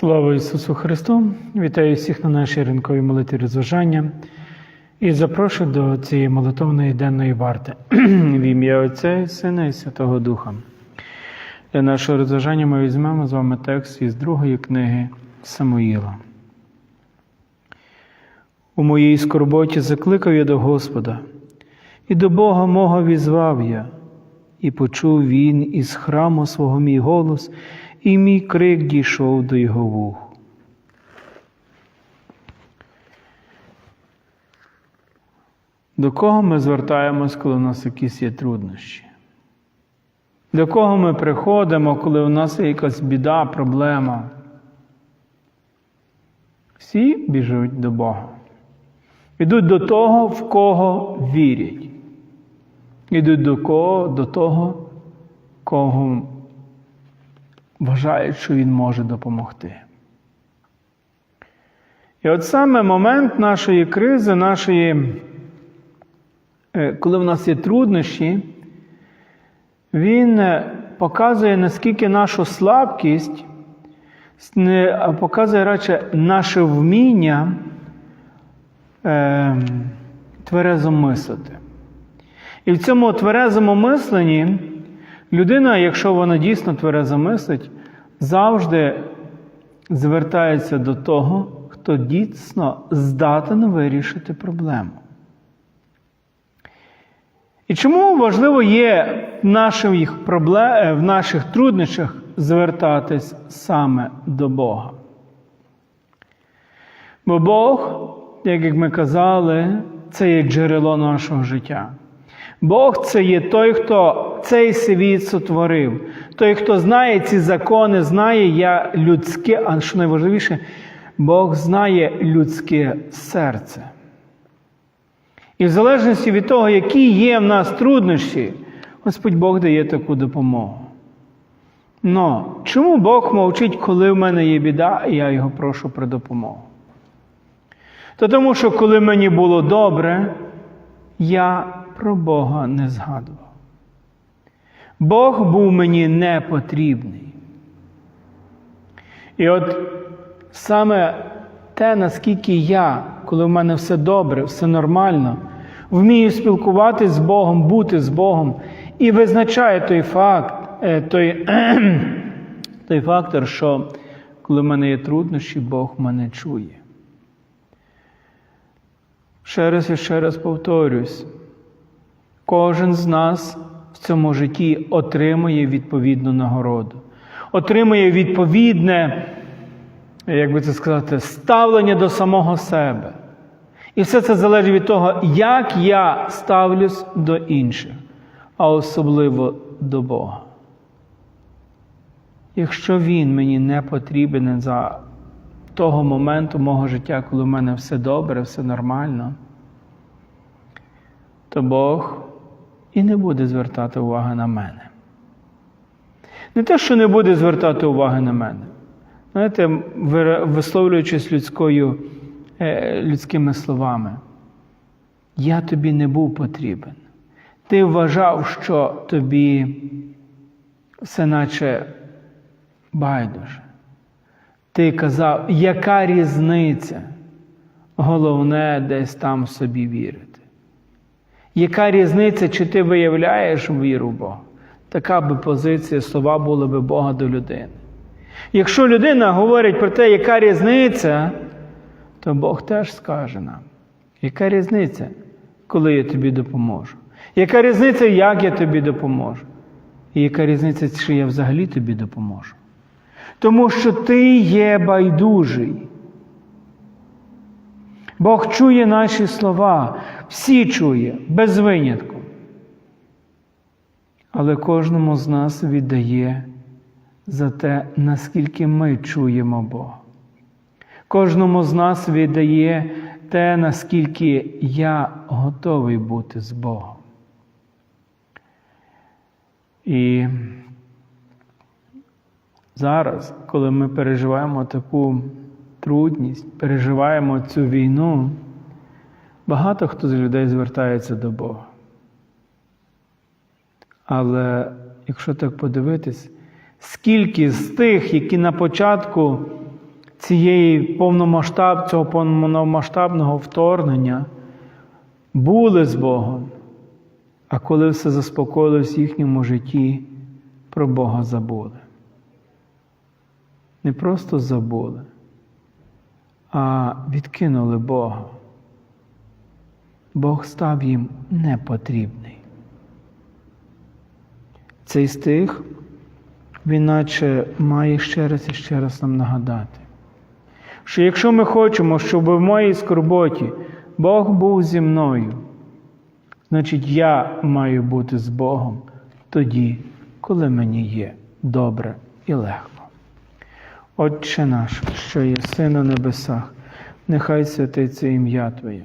Слава Ісусу Христу! Вітаю всіх на нашій ринковій молитві розважання і запрошую до цієї молитовної денної варти в ім'я Отця і Сина і Святого Духа. Для нашого розважання ми візьмемо з вами текст із другої книги Самуїла. У моїй скорботі закликав я до Господа, і до Бога мого візвав я, і почув він із храму свого мій голос, і мій крик дійшов до його вух. До кого ми звертаємось, коли у нас якісь є труднощі? До кого ми приходимо, коли у нас є якась біда, проблема? Всі біжуть до Бога. Ідуть до того, в кого вірять. Ідуть до кого, до того, кого вважають, що Він може допомогти. І от саме момент нашої кризи, нашої, е, коли в нас є труднощі, він е, показує, наскільки нашу слабкість, показує радше наше вміння е, тверезо мислити. І в цьому тверезому мисленні людина, якщо вона дійсно тверезо мислить, завжди звертається до того, хто дійсно здатен вирішити проблему. І чому важливо є в наших, проблем, е, в наших труднощах звертатись саме до Бога? Бо Бог, як ми казали, це є джерело нашого життя. Бог це є той, хто цей світ сотворив, той, хто знає ці закони, знає я людське, а що найважливіше, Бог знає людське серце. І в залежності від того, які є в нас труднощі, Господь Бог дає таку допомогу. Но чому Бог мовчить, коли в мене є біда, і я його прошу про допомогу? То тому, що коли мені було добре, я про Бога не згадував. Бог був мені не потрібний. І от саме те, наскільки я, коли в мене все добре, все нормально, вмію спілкуватися з Богом, бути з Богом, і визначає той факт, е, той, той фактор, що коли в мене є труднощі, Бог мене чує. Ще раз і ще раз повторюсь, кожен з нас в цьому житті отримує відповідну нагороду, отримує відповідне, як би це сказати, ставлення до самого себе. І все це залежить від того, як я ставлюсь до інших, а особливо до Бога. Якщо Він мені не потрібен за того моменту мого життя, коли в мене все добре, все нормально, то Бог і не буде звертати уваги на мене. Не те, що не буде звертати уваги на мене. Знаєте, висловлюючись людською, е, людськими словами, я тобі не був потрібен. Ти вважав, що тобі все наче байдуже. Ти казав, яка різниця? Головне десь там собі вірити. Яка різниця, чи ти виявляєш віру в Бога? Така би позиція, слова були би Бога до людини. Якщо людина говорить про те, яка різниця, то Бог теж скаже нам, яка різниця, коли я тобі допоможу? Яка різниця, як я тобі допоможу? І яка різниця, чи я взагалі тобі допоможу? Тому що ти є байдужий. Бог чує наші слова, всі чує, без винятку. Але кожному з нас віддає за те, наскільки ми чуємо Бога. Кожному з нас віддає те, наскільки я готовий бути з Богом. І зараз, коли ми переживаємо таку трудність, переживаємо цю війну, багато хто з людей звертається до Бога. Але якщо так подивитись, скільки з тих, які на початку цієї повномасштаб, цього повномасштабного вторгнення були з Богом, а коли все заспокоїлось в їхньому житті, про Бога забули. Не просто забули, а відкинули Бога. Бог став їм непотрібний. Цей стих, він наче має ще раз і ще раз нам нагадати, що якщо ми хочемо, щоб в моїй скорботі Бог був зі мною, значить я маю бути з Богом тоді, коли мені є добре і легко. Отче наш, що є син на небесах, нехай святиться ім'я Твоє,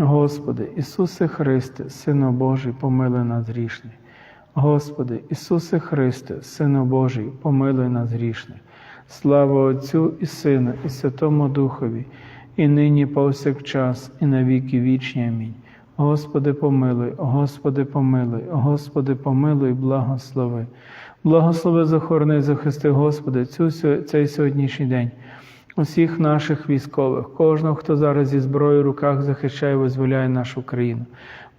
Господи, Ісусе Христе, Сину Божий, помилуй нас грішних. Господи, Ісусе Христе, Сину Божий, помилуй нас грішних. Слава Отцю і Сину, і Святому Духові, і нині повсякчас, і на віки вічні. Амінь. Господи, помилуй, Господи, помилуй, Господи, помилуй, благослови. Благослови, захорони, захисти, Господи, цю, цей сьогоднішній день. Усіх наших військових, кожного, хто зараз зі зброєю в руках захищає, і визволяє нашу країну.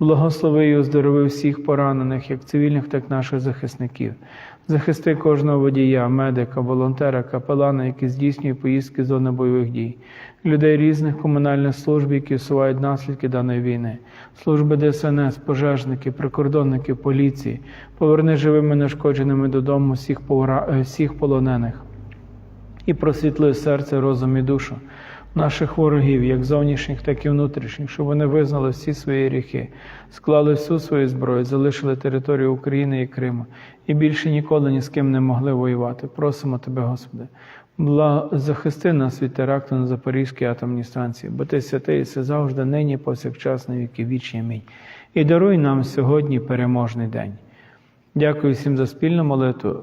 Благослови і оздорови всіх поранених, як цивільних, так і наших захисників. Захисти кожного водія, медика, волонтера, капелана, які здійснює поїздки з зони бойових дій, людей різних комунальних служб, які усувають наслідки даної війни, служби ДСНС, пожежники, прикордонники, поліції, поверни живими нешкодженими додому всіх, е, всіх полонених і просвітли серце, розум і душу наших ворогів, як зовнішніх, так і внутрішніх, щоб вони визнали всі свої гріхи, склали всю свою зброю, залишили територію України і Криму і більше ніколи ні з ким не могли воювати. Просимо Тебе, Господи. Бла... Захисти нас від теракту на Запорізькій атомній станції, бо ти святий, все завжди, нині, повсякчас, на віки вічні. Амінь. І даруй нам сьогодні переможний день. Дякую всім за спільну молитву.